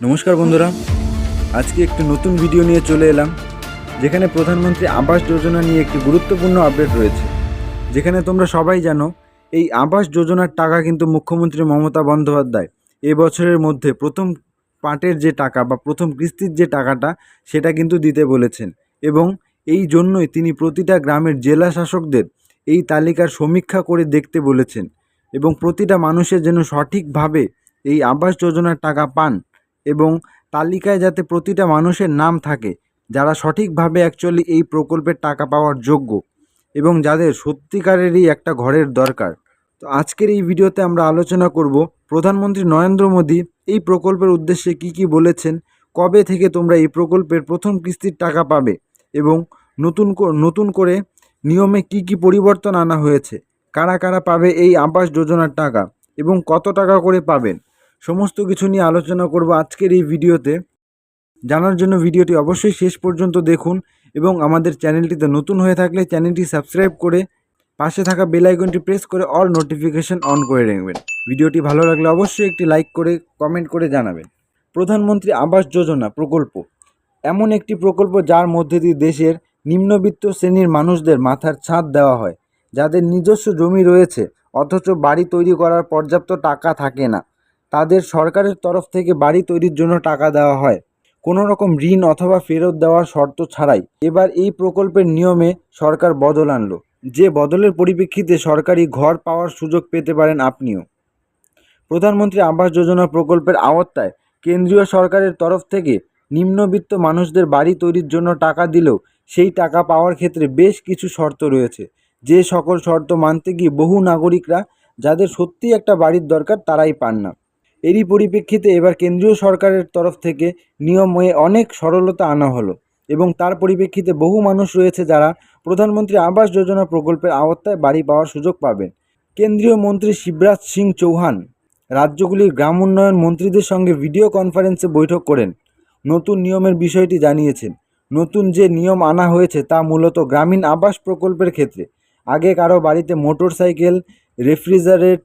নমস্কার বন্ধুরা। আজকে একটি নতুন ভিডিও নিয়ে চলে এলাম, যেখানে প্রধানমন্ত্রী আবাস যোজনা নিয়ে একটি গুরুত্বপূর্ণ আপডেট রয়েছে। যেখানে তোমরা সবাই জানো, এই আবাস যোজনার টাকা কিন্তু মুখ্যমন্ত্রী মমতা বন্দ্যোপাধ্যায় এবছরের মধ্যে প্রথম পাটের যে টাকা বা প্রথম কিস্তির যে টাকাটা, সেটা কিন্তু দিতে বলেছেন। এবং এই জন্যই তিনি প্রতিটা গ্রামের জেলা শাসকদের এই তালিকার সমীক্ষা করে দেখতে বলেছেন। এবং প্রতিটা মানুষের যেন সঠিকভাবে এই আবাস যোজনার টাকা পান এবং তালিকায় যাতে প্রতিটা মানুষের নাম থাকে, যারা সঠিকভাবে অ্যাকচুয়ালি এই প্রকল্পের টাকা পাওয়ার যোগ্য এবং যাদের সত্যিকারেরই একটা ঘরের দরকার। তো আজকের এই ভিডিওতে আমরা আলোচনা করব, প্রধানমন্ত্রী নরেন্দ্র মোদী এই প্রকল্পের উদ্দেশ্যে কি কি বলেছেন, কবে থেকে তোমরা এই প্রকল্পের প্রথম কিস্তির টাকা পাবে এবং নতুন নতুন করে নিয়মে কি কি পরিবর্তন আনা হয়েছে, কারা কারা পাবে এই আবাস যোজনার টাকা এবং কত টাকা করে পাবেন সমস্ত কিছু নিয়ে আলোচনা করব আজকের এই ভিডিওতে। জানার জন্য ভিডিওটি অবশ্যই শেষ পর্যন্ত দেখুন এবং আমাদের চ্যানেলটিতে নতুন হয়ে থাকলে চ্যানেলটি সাবস্ক্রাইব করে পাশে থাকা বেল আইকনটি প্রেস করে অল নোটিফিকেশন অন করে রাখবেন। ভিডিওটি ভালো লাগলে অবশ্যই একটি লাইক করে, কমেন্ট করে জানাবেন। প্রধানমন্ত্রী আবাস যোজনা প্রকল্প। এমন একটি প্রকল্প যার মধ্যে দিয়ে দেশের নিম্নবিত্ত শ্রেণির মানুষদের মাথার ছাদ দেওয়া হয়। যাদের নিজস্ব জমি রয়েছে, অথচ বাড়ি তৈরি করার পর্যাপ্ত টাকা থাকে না। তাদের সরকারের তরফ থেকে বাড়ি তৈরির জন্য টাকা দেওয়া হয়। কোনো রকম ঋণ অথবা ফেরত দেওয়ার শর্ত ছাড়াই এবার এই প্রকল্পের নিয়মে সরকার বদল আনলো। যে বদলের পরিপ্রেক্ষিতে সরকারি ঘর পাওয়ার সুযোগ পেতে পারেন আপনিও। প্রধানমন্ত্রী আবাস যোজনা প্রকল্পের আওতায় কেন্দ্রীয় সরকারের তরফ থেকে নিম্নবিত্ত মানুষদের বাড়ি তৈরির জন্য টাকা দিলেও সেই টাকা পাওয়ার ক্ষেত্রে বেশ কিছু শর্ত রয়েছে। যে সকল শর্ত মানতে গিয়ে বহু নাগরিকরা যাদের সত্যিই একটা বাড়ির দরকার তারাই পান না। এরই পরিপ্রেক্ষিতে এবার কেন্দ্রীয় সরকারের তরফ থেকে নিয়মে অনেক সরলতা আনা হলো এবং তার পরিপ্রেক্ষিতে বহু মানুষ রয়েছে যারা প্রধানমন্ত্রী আবাস যোজনা প্রকল্পের আওতায় বাড়ি পাওয়ার সুযোগ পাবেন। কেন্দ্রীয় মন্ত্রী শিবরাজ সিং চৌহান রাজ্যগুলির গ্রাম উন্নয়ন মন্ত্রীদের সঙ্গে ভিডিও কনফারেন্সে বৈঠক করেন। নতুন নিয়মের বিষয়টি জানিয়েছেন। নতুন যে নিয়ম আনা হয়েছে তা মূলত গ্রামীণ আবাস প্রকল্পের ক্ষেত্রে। আগে কারও বাড়িতে মোটর সাইকেল রেফ্রিজারেট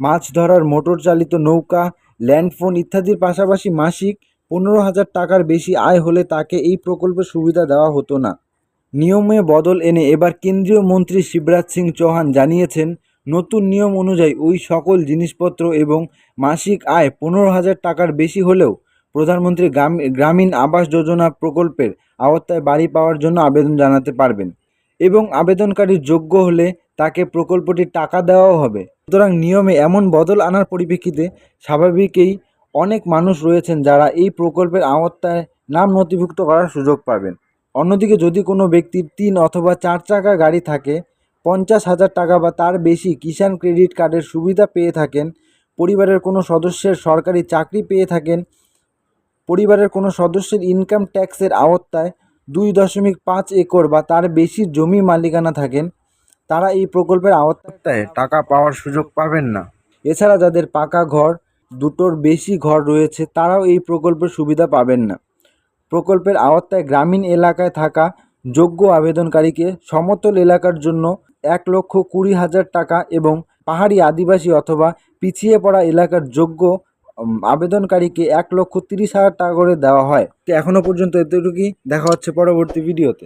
মাছ ধরার মোটর চালিত নৌকা, ল্যান্ডফোন ইত্যাদির পাশাপাশি মাসিক পনেরো হাজার টাকার বেশি আয় হলে তাকে এই প্রকল্পের সুবিধা দেওয়া হতো না। নিয়মে বদল এনে এবার কেন্দ্রীয় মন্ত্রী শিবরাজ সিং চৌহান জানিয়েছেন, নতুন নিয়ম অনুযায়ী ওই সকল জিনিসপত্র এবং মাসিক আয় পনেরো হাজার টাকার বেশি হলেও প্রধানমন্ত্রী গ্রাম, গ্রামীণ আবাস যোজনা প্রকল্পের আওতায় বাড়ি পাওয়ার জন্য আবেদন জানাতে পারবেন এবং আবেদনকারী যোগ্য হলে তাকে প্রকল্পটির টাকা দেওয়াও হবে। সুতরাং নিয়মে এমন বদল আনার পরিপ্রেক্ষিতে স্বাভাবিকই অনেক মানুষ রয়েছেন যারা এই প্রকল্পের আওতায় নাম নথিভুক্ত করার সুযোগ পাবেন। অন্যদিকে যদি কোনো ব্যক্তির তিন অথবা চার চাকা গাড়ি থাকে, পঞ্চাশ হাজার টাকা বা তার বেশি কিষাণ ক্রেডিট কার্ডের সুবিধা পেয়ে থাকেন, পরিবারের কোনো সদস্যের সরকারি চাকরি পেয়ে থাকেন, পরিবারের কোনো সদস্যের ইনকাম ট্যাক্সের আওতায় দুই দশমিক পাঁচ একর বা তার বেশি জমি মালিকানা থাকেন তারা এই প্রকল্পের আওতায় টাকা পাওয়ার সুযোগ পাবেন না। এছাড়া যাদের পাকা ঘর, দুটোর বেশি ঘর রয়েছে, তারাও এই প্রকল্পের সুবিধা পাবেন না। প্রকল্পের আওতায় গ্রামীণ এলাকায় থাকা যোগ্য আবেদনকারীকে সমতল এলাকার জন্য এক লক্ষ কুড়ি হাজার টাকা এবং পাহাড়ি আদিবাসী অথবা পিছিয়ে পড়া এলাকার যোগ্য আবেদনকারীকে এক লক্ষ তিরিশ হাজার টাকা করে দেওয়া হয়। তো এখনও পর্যন্ত এতটুকুই। দেখা হচ্ছে পরবর্তী ভিডিওতে।